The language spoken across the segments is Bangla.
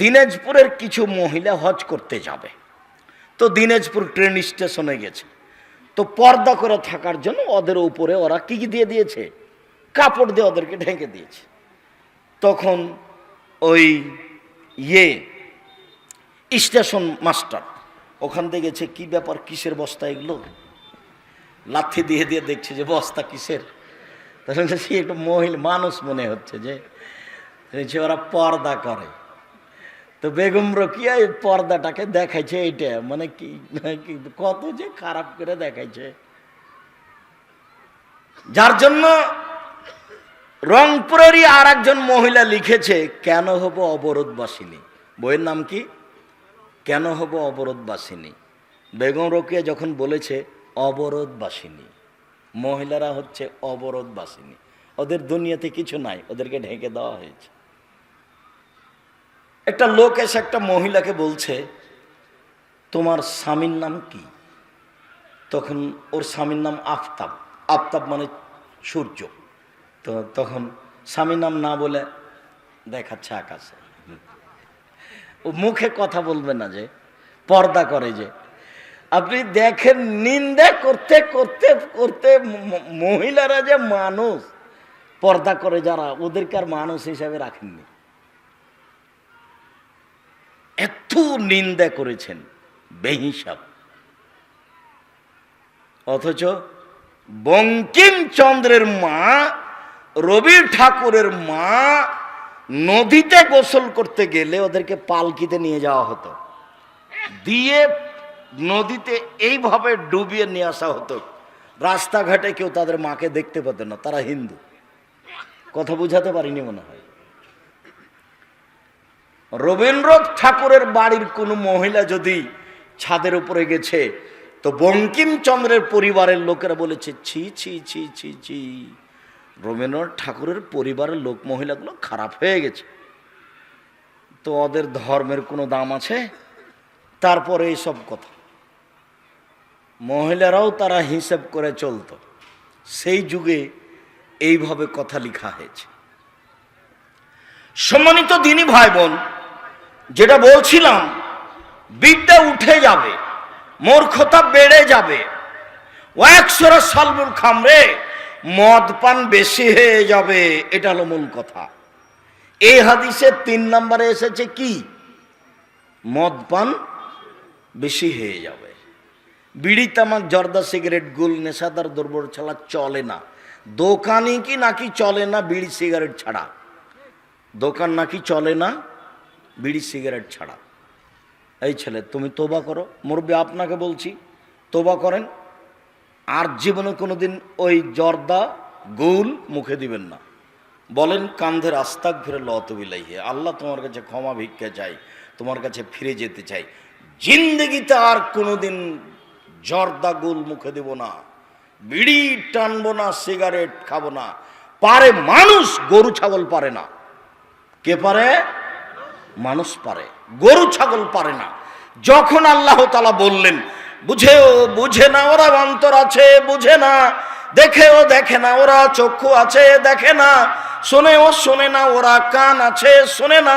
দিনাজপুরের কিছু মহিলা হজ করতে যাবে। তো দিনাজপুর ট্রেন স্টেশনে গেছে। তো পর্দা করে থাকার জন্য ওদের উপরে ওরা কি দিয়ে দিয়েছে? কাপড় দিয়ে ওদেরকে ঢেকে দিয়েছে। তখন ওই ইয়ে স্টেশন মাস্টার ওখান থেকে গেছে, কি ব্যাপার, কিসের বস্তা এগুলো? লাথি দিয়ে দিয়ে দেখছে যে, বস্তা কিসের? তখন সে একটু মহিলা, মানুষ মনে হচ্ছে যে ওরা পর্দা করে। তো বেগম রকিয়া এই পর্দাটাকে দেখাইছে এইটা মানে কি কত যে খারাপ করে দেখাইছে। যার জন্য রংপুরেরই আর একজন মহিলা লিখেছে, কেন হব অবরোধবাসিনী? বইয়ের নাম কি? কেন হব অবরোধবাসিনী? বেগম রকিয়া যখন বলেছে, অবরোধবাসিনী, মহিলারা হচ্ছে অবরোধবাসিনী, ওদের দুনিয়াতে কিছু নাই, ওদেরকে ঢেকে দেওয়া হয়েছে। একটা লোক এসে একটা মহিলাকে বলছে, তোমার স্বামীর নাম কি? তখন ওর স্বামীর নাম আফতাব। আফতাব মানে সূর্য। তো তখন স্বামীর নাম না বলে দেখাচ্ছে আকাশে। ও মুখে কথা বলবে না যে, পর্দা করে যে। আপনি দেখেন, নিন্দা করতে করতে করতে মহিলারা যে মানুষ, পর্দা করে যারা, ওদেরকে আর মানুষ হিসাবে রাখেননি। এত নিন্দা করেছেন, বেহিসাব। অথচ বঙ্কিমচন্দ্রের মা রবি ঠাকুরের মা, নদীতে গোসল করতে গেলে ওদেরকে পালকিতে নিয়ে যাওয়া হতো। দিয়ে নদীতে এইভাবে ডুবিয়ে নিয়ে আসা হতো। রাস্তাঘাটে কেউ তাদের মাকে দেখতে পেত না, তারা হিন্দু। কথা বুঝাতে পারিনি মনে হয়। রবীন্দ্রনাথ ঠাকুরের বাড়ির কোনো মহিলা যদি ছাদের উপরে গেছে, তো বঙ্কিমচন্দ্রের পরিবারের লোকেরা বলেছে, ছি ছি ছি ছি ছি। রবীন্দ্রনাথ ঠাকুরের পরিবারের লোক মহিলাগুলো খারাপ হয়ে গেছে। তো ওদের ধর্মের কোনো দাম আছে? তারপরে এইসব কথা। মহিলারাও তারা হিসেব করে চলতো। সেই যুগে এইভাবে কথা লেখা হয়েছে। সম্মানিত দিনী ভাই বোন যেটা বলছিলাম, বিদ্যা উঠে যাবে, মূর্খতা বেড়ে যাবে। ও একশোরা সালমুল খামরে মদ পান বেশি হয়ে যাবে, এটা হলো মূল কথা। এই হাদিসে তিন নম্বরে এসেছে কি? মদ পান বেশি হয়ে যাবে। বিড়ি, তামাক, জর্দা, সিগারেট, গুল, নেশাদার, দুর্বল ছাড়া চলে না। দোকানই কি নাকি চলে না, বিড়ি, সিগারেট ছাড়া? দোকান নাকি চলে না বিড়ি সিগারেট ছাড়া। এই ছেলে, তুমি তোবা করো। মুরব্বী, আপনাকে বলছি, তোবা করেন। আর জীবনে কোনোদিন ওই জর্দা, গোল মুখে দিবেন না। বলেন, কান্ধের আস্তাক ফিরে লতবিলাইহে আল্লাহ তোমার কাছে ক্ষমা ভিক্ষা চাই, তোমার কাছে ফিরে যেতে চাই। জিন্দগিতে আর কোনোদিন জর্দা, গোল মুখে দেব না। বিড়ি টানবো না, সিগারেট খাব না। পারে মানুষ, গরু, ছাগল পারে না। কে পারে? মানুষ পারে, গরু, ছাগল পারে না। যখন আল্লাহ তালা বললেন, বুঝেও, বুঝে না, ওরা অন্তর আছে, বুঝে না। দেখেও দেখে না, ওরা চক্ষু আছে, দেখে না। শোনেও শোনে না, ওরা কান আছে, শোনে না।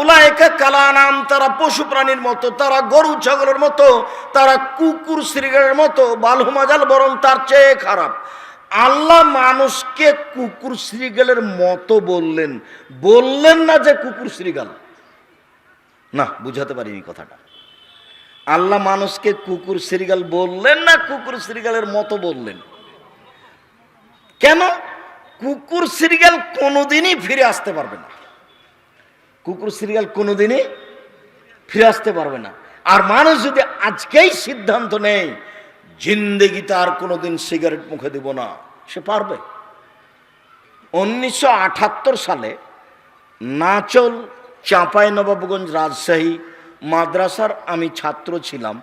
উলায়কা কালা নাম তারা পশু প্রাণীর মতো, তারা গরু, ছাগলের মতো, তারা কুকুর শ্রীগালের মতো, বালহুমাজাল বরং তার চেয়ে খারাপ। আল্লাহ মানুষকে কুকুর শ্রীগালের মতো বললেন। বললেন না যে কুকুর শ্রীগাল না, বুঝাতে পারিনি কথাটা। আল্লাহ মানুষকে কুকুর শ্রীগাল বললেন না কুকুর শ্রীগালের মতো বললেন? কেন? কুকুর শ্রীগাল কোনোদিনই ফিরে আসতে পারবে না। কুকুর শ্রীগাল কোনোদিনই ফিরে আসতে পারবে না। আর মানুষ যদি আজকেই সিদ্ধান্ত নেয় জিন্দেগিতে আর কোনোদিন সিগারেট মুখে দিব না, সে পারবে। উনিশশো সালে নাচল চাঁপাই নবাবগঞ্জ রাজশাহী মাদ্রাসার আমি ছাত্র ছিলাম।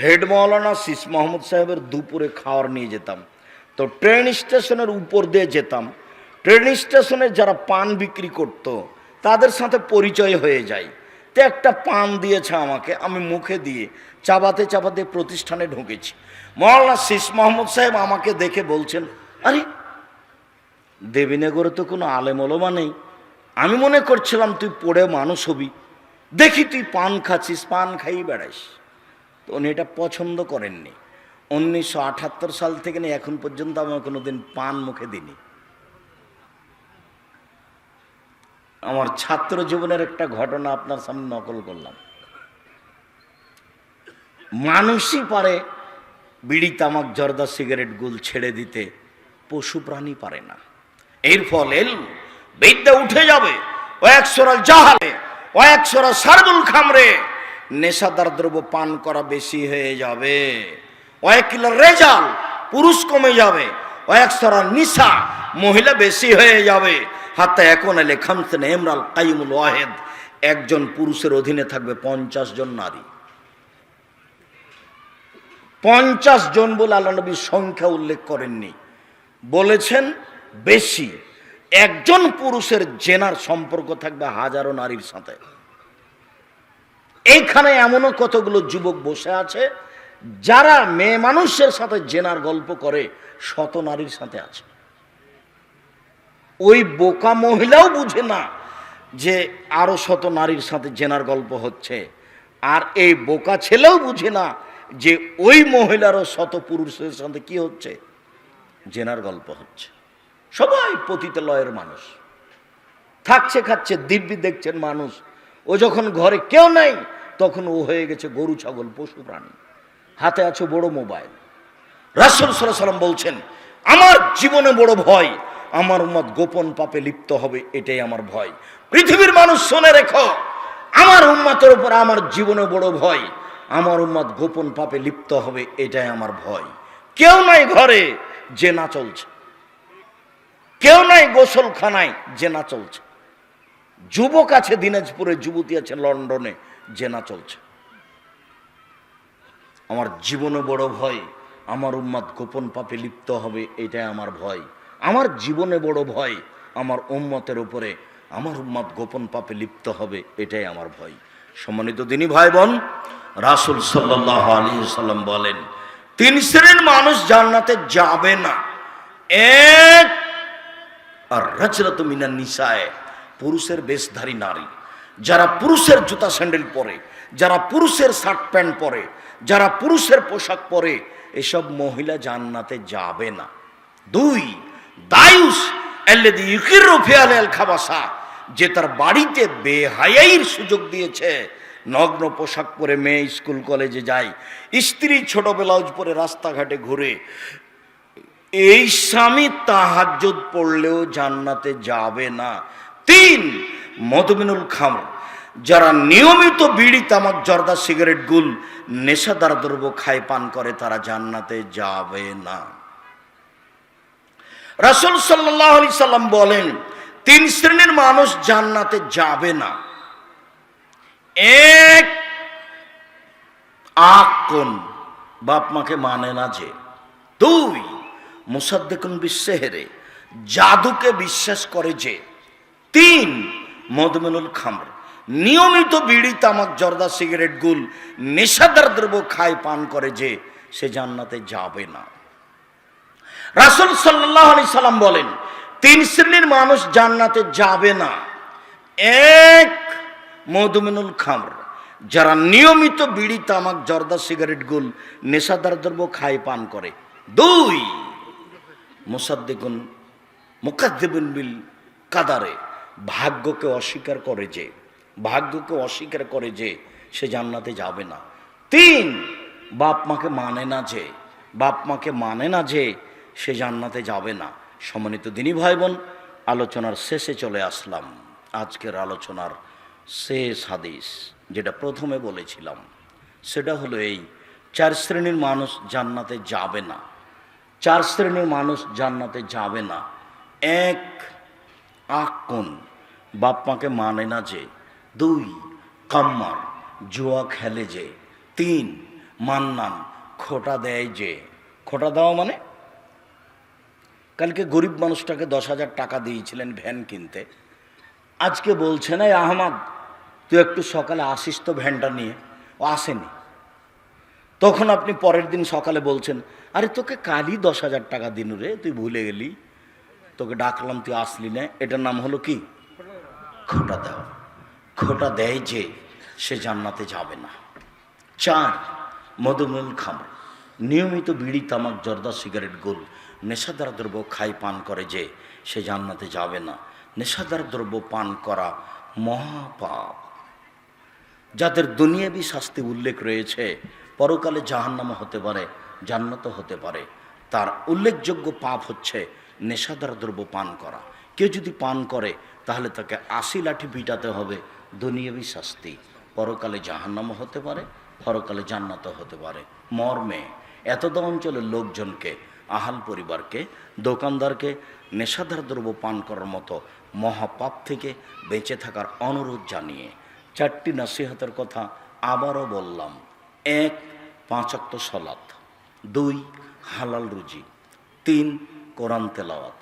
হেড মৌলানা সিস মোহাম্মদ সাহেবের দুপুরে খাওয়ার নিয়ে যেতাম। তো ট্রেন স্টেশনের উপর দিয়ে যেতাম। ট্রেন স্টেশনে যারা পান বিক্রি করত, তাদের সাথে পরিচয় হয়ে যায়। তো একটা পান দিয়েছে আমাকে, আমি মুখে দিয়ে চাবাতে চাবাতে প্রতিষ্ঠানে ঢুকেছি। মৌলানা সিস মোহাম্মদ সাহেব আমাকে দেখে বলছেন, আরে, দেবীনগরে তো কোনো আলেম ওলমা নেই। আমি মনে করছিলাম তুই পড়ে মানুষ হবি। দেখি তুই পান খাচ্ছিস, পান খাই বেড়াইস। তো উনি এটা পছন্দ করেননি। উনিশশো আঠাত্তর সাল থেকে নিয়ে এখন পর্যন্ত আমি কোনোদিন পান মুখে দিইনি। আমার ছাত্র জীবনের একটা ঘটনা আপনার সামনে নকল করলাম। মানুষই পারে বিড়ি, তামাক, জর্দা, সিগারেট, গুল ছেড়ে দিতে, পশু প্রাণী পারে না। এর ফলে বিদ্যা উঠে যাবে ও একশোরা জাহালে ও একশোরা সারদুল খামরে নেশাদার দ্রব্য পান করা বেশি হয়ে যাবে। ও এক কিলো রেজাল পুরুষ কমে যাবে ও একশোরা নিশা মহিলা বেশি হয়ে যাবে। হাতে এখন এলে খামসেন এমরাল কাইমুল ওয়াহেদ, একজন পুরুষের অধীনে থাকবে পঞ্চাশ জন নারী। পঞ্চাশ জন বলে আল্লাহ নবী সংখ্যা উল্লেখ করেননি। বলেছেন বেশি। একজন পুরুষের জেনার সম্পর্ক থাকবে হাজারো নারীর সাথে। এইখানে এমনও কতগুলো যুবক বসে আছে, যারা মেয়ে মানুষের সাথে জেনার গল্প করে, শত নারীর সাথে আছে। ওই বোকা মহিলাও বুঝে না যে আরও শত নারীর সাথে জেনার গল্প হচ্ছে। আর এই বোকা ছেলেও বুঝে না যে ওই মহিলারও শত পুরুষের সাথে কি হচ্ছে? জেনার গল্প হচ্ছে। সবাই পতিতালয়ের মানুষ। থাকছে খাচ্ছে, দিব্যি দেখছেন মানুষ। ও যখন ঘরে কেউ নাই, তখন ও হয়ে গেছে গরু, ছাগল, পশু, প্রাণী। হাতে আছে বড় মোবাইল। রাসুল সাল্লাহ সাল্লাম বলছেন, আমার জীবনে বড় ভয়, আমার উম্মত গোপন পাপে লিপ্ত হবে, এটাই আমার ভয়। পৃথিবীর মানুষ শুনে রেখো, আমার উম্মতের উপর আমার জীবনে বড় ভয়, আমার উম্মত গোপন পাপে লিপ্ত হবে, এটাই আমার ভয়। কেউ নাই ঘরে, যে না চলছে। কেউ নাই, গোসলখানায় জেনা চলছে। যুবক আছে দিনাজপুরে, যুবতী আছে লন্ডনে, জেনা চলছে। আমার জীবনে বড় ভয়, আমার উম্মাদ গোপন পাপে লিপ্ত হবে, এটাই আমার ভয়। আমার জীবনে বড় ভয়, আমার উম্মতের উপরে আমার উম্মাদ গোপন পাপে লিপ্ত হবে, এটাই আমার ভয়। সম্মানিত দিনী ভাই বোন রাসুল সাল্লাহ আলী সাল্লাম বলেন, তিন শ্রেণির মানুষ জান্নাতে যাবে না। এক আর রাজরত মিনা নিশায় পুরুষের বেশধারী নারী। যারা পুরুষের জুতা স্যান্ডেল পরে, যারা পুরুষের শার্ট প্যান্ট পরে, যারা পুরুষের পোশাক পরে, এসব মহিলা জান্নাতে যাবে না। দুই, দায়ুস খাবাসা, যে তার বাড়িতে বেহায়াইর সুযোগ দিয়েছে। নগ্ন পোশাক পরে মেয়ে স্কুল কলেজে যায়, স্ত্রী ছোট ব্লাউজ পরে রাস্তাঘাটে ঘুরে এই স্বামী তাহাজ্জুদ পড়লেও জান্নাতে যাবে না। তিন, মধুমিনুল খামর, যারা নিয়মিত বিড়ি, তামাক, জর্দা, সিগারেট, গুল, নেশাদার দ্রব্য খায়, পান করে, তারা জান্নাতে যাবে না। রাসুল সাল্লাহ আলি সাল্লাম বলেন, তিন শ্রেণির মানুষ জান্নাতে যাবে না। এক আকন বাপ মাকে মানে না যে। দুই মুসাদ্দেকুন বিশ্বেহেরে জাদুকে বিশ্বাস করে যে তিন মধুমেনুল খামর, নিয়মিত বিড়ি, তামাক, জর্দা, সিগারেট, গুল, নেশাদার দ্রব্য খায়, পান করে যে সে জান্নাতে যাবে না। রাসুল সাল্লাহ আলি সাল্লাম বলেন, তিন শ্রেণির মানুষ জান্নাতে যাবে না। এক মধুমিনুল খামর, যারা নিয়মিত বিড়ি, তামাক, জর্দা, সিগারেট, গুল, নেশাদার দ্রব্য খায়, পান করে। দুই মোসাদ্দেগুন মুকাদ্দেবুন বিল কাদারে, ভাগ্যকে অস্বীকার করে যে, ভাগ্যকে অস্বীকার করে যে সে জান্নাতে যাবে না। তিন, বাপ মাকে মানে না যে, বাপ মাকে মানে না যে সে জান্নাতে যাবে না। সম্মানিত দিনী ভাই বোন আলোচনার শেষে চলে আসলাম। আজকের আলোচনার শেষ হাদিস যেটা প্রথমে বলেছিলাম, সেটা হলো এই, চার শ্রেণির মানুষ জান্নাতে যাবে না। চার শ্রেণির মানুষ জান্নাতে যাবে না। এক আকন বাপ মাকে মানে না যে। দুই, কাম্মার, জুয়া খেলে যে। তিন, মান্নান, খোটা দেয় যে। খোটা দেওয়া মানে? কালকে গরিব মানুষটাকে দশ হাজার টাকা দিয়েছিলেন ভ্যান কিনতে। আজকে বলছেন এই আহমাদ, তুই একটু সকালে আসিস তো ভ্যানটা নিয়ে? ও আসেনি। তখন আপনি পরের দিন সকালে বলছেন, আরে তোকে কালই দশ হাজার টাকা দিন রে, তুই ভুলে গেলি। তোকে ডাকলাম, তুই আসলি না। এটার নাম হলো কি? খোটা দেওয়া। খোটা দেয় যে সে জান্নাতে যাবে না। চার মধুমেল খামর। নিয়মিত বিড়ি, তামাক, জর্দা, সিগারেট, গোল। নেশাদার দ্রব্য খাই পান করে যে সে জান্নাতে যাবে না। নেশাদার দ্রব্য পান করা মহাপাপ। যাদের দুনিয়াবি শাস্তি উল্লেখ রয়েছে পরকালে জাহান্নামা হতে পারে জান্নাত হতে পারে। তার উল্লেখযোগ্য পাপ হচ্ছে নেশাদার দ্রব্য পান করা। কেউ যদি পান করে, তাহলে তাকে আশি লাঠি পিটাতে হবে, দুনিয়াবি শাস্তি। পরকালে জাহান্নামা হতে পারে, পরকালে জান্নাত হতে পারে। মর্মে এতদ অঞ্চলের লোকজনকে, আহাল পরিবারকে, দোকানদারকে নেশাদার দ্রব্য পান করার মতো মহাপাপ থেকে বেঁচে থাকার অনুরোধ জানিয়ে চারটি নাসিহাতের কথা আবারও বললাম। এক পাঁচাক্ত সলাত দুই, হালাল রুজি। তিন, কোরআন তেলাওয়াত।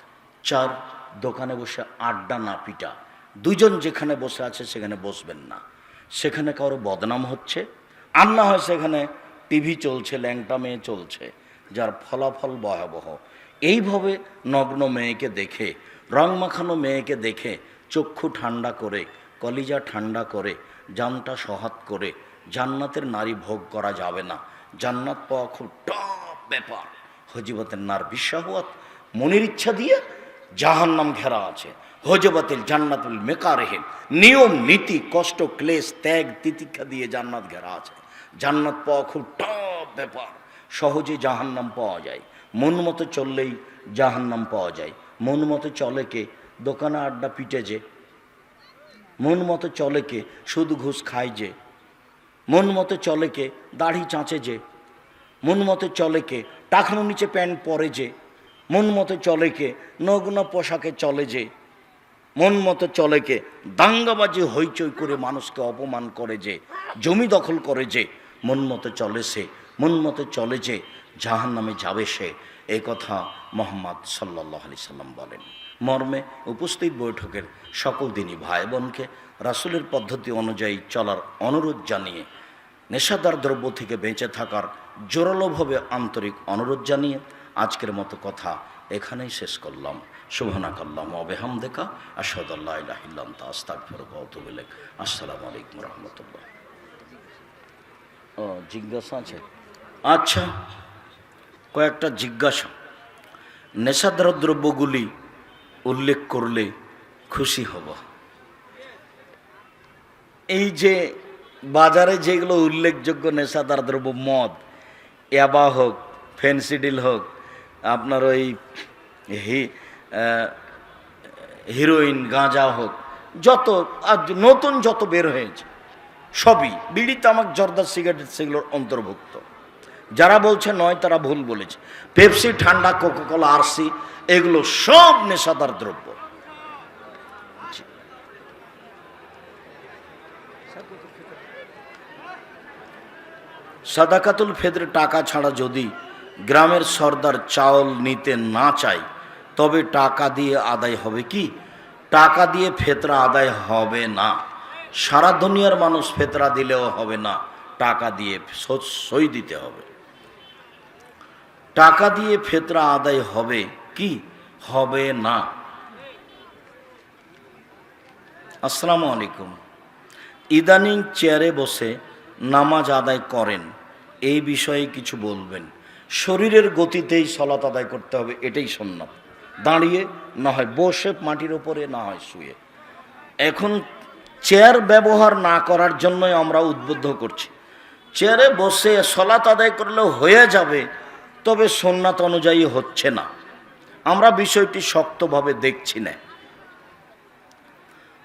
চার, দোকানে বসে আড্ডা না পিটা। দুজন যেখানে বসে আছে সেখানে বসবেন না। সেখানে কারও বদনাম হচ্ছে। আর না হয় সেখানে টিভি চলছে, ল্যাংটা মেয়ে চলছে, যার ফলাফল ভয়াবহ। এইভাবে নগ্ন মেয়েকে দেখে রং মাখানো মেয়েকে দেখে, চক্ষু ঠান্ডা করে, কলিজা ঠান্ডা করে জানটা সহাত করে জান্নাতের নারী ভোগ করা যাবে না। জান্নাত পাওয়া খুব টপ ব্যাপার। হজিবতের নার বিশ্বাহত মনের ইচ্ছা দিয়ে জাহান্নাম ঘেরা আছে। হজবতের জান্নাতুল মেকারেহেন, নিয়ম, নীতি, কষ্ট, ক্লেশ, ত্যাগ, তিতিক্ষা দিয়ে জান্নাত ঘেরা আছে। জান্নাত পাওয়া খুব টপ ব্যাপার। সহজে জাহান্নাম পাওয়া যায়। মন মতো চললেই জাহান্নাম পাওয়া যায়। মন মতো চলে কে? দোকানে আড্ডা পিটে যে। মন মতো চলে কে? শুধু ঘুষ খায় যে। মন মতো চলে কে, দাড়ি চাঁচে যে। মন মতো চলে কে, টাকানো নিচে প্যান্ট পরে যে। মন মতো চলে কে, নগ্ন পোশাকে চলে যে। মন মতো চলে কে, দাঙ্গাবাজি, হইচই করে মানুষকে অপমান করে যে। জমি দখল করে যে। মন মতো চলে সে, মন মতো চলে যে। জাহান নামে যাবে সে। এই কথা মোহাম্মদ সাল্লাহ আলি সাল্লাম বলেন। মর্মে উপস্থিত বৈঠকের সকল দিনই ভাই বোনকে রাসুলের পদ্ধতি অনুযায়ী চলার অনুরোধ জানিয়ে নেশাদার দ্রব্য থেকে বেঁচে থাকার জোরালোভাবে আন্তরিক অনুরোধ জানিয়ে আজকের মতো কথা এখানেই শেষ করলাম। শুভনাক আল্লাহ অবেহাম দেখা আসাদুল্লাহ আসসালামু আলাইকুম রহমতুল্লাহ। ও, জিজ্ঞাসা আছে? আচ্ছা কয়েকটা জিজ্ঞাসা। নেশাদার দ্রব্যগুলি উল্লেখ করলে খুশি হব। এই যে বাজারে যেগুলো উল্লেখযোগ্য নেশাদার দ্রব্য, মদ, ইয়াবা হোক, ফেন্সিডিল হোক, আপনার ওই হিরোইন, গাঁজা হোক, যত, আর নতুন যত বের হয়েছে, সবই, বিড়ি, তামাক, জর্দা, সিগারেট, সেগুলোর অন্তর্ভুক্ত। যারা বলছে নয়, তারা ভুল বলেছে। পেপসি, ঠান্ডা, কোকোকলা, আরসি, এগুলো সব নেশাদার দ্রব্য। সাদাকাতুল ফেদের টাকা ছাড়া যদি গ্রামের সর্দার চাউল নিতে না চায়, তবে টাকা দিয়ে আদায় হবে কি? টাকা দিয়ে ফেতরা আদায় হবে না। সারা দুনিয়ার মানুষ ফেতরা দিলেও হবে না। টাকা দিয়ে সই দিতে হবে। টাকা দিয়ে ফেতরা আদায় হবে কি? হবে না। আসসালামু আলাইকুম। ইদানিং চেয়ারে বসে নামাজ আদায় করেন, এই বিষয়ে কিছু বলবেন। শরীরের গতিতেই সলাত আদায় করতে হবে, এটাই সন্ন্যত দাঁড়িয়ে, না হয় বসে মাটির ওপরে না হয় শুয়ে। এখন চেয়ার ব্যবহার না করার জন্যই আমরা উদ্বুদ্ধ করছি। চেয়ারে বসে সলাত আদায় করলেও হয়ে যাবে, তবে সোননাথ অনুযায়ী হচ্ছে না। আমরা বিষয়টি শক্তভাবে দেখছি না।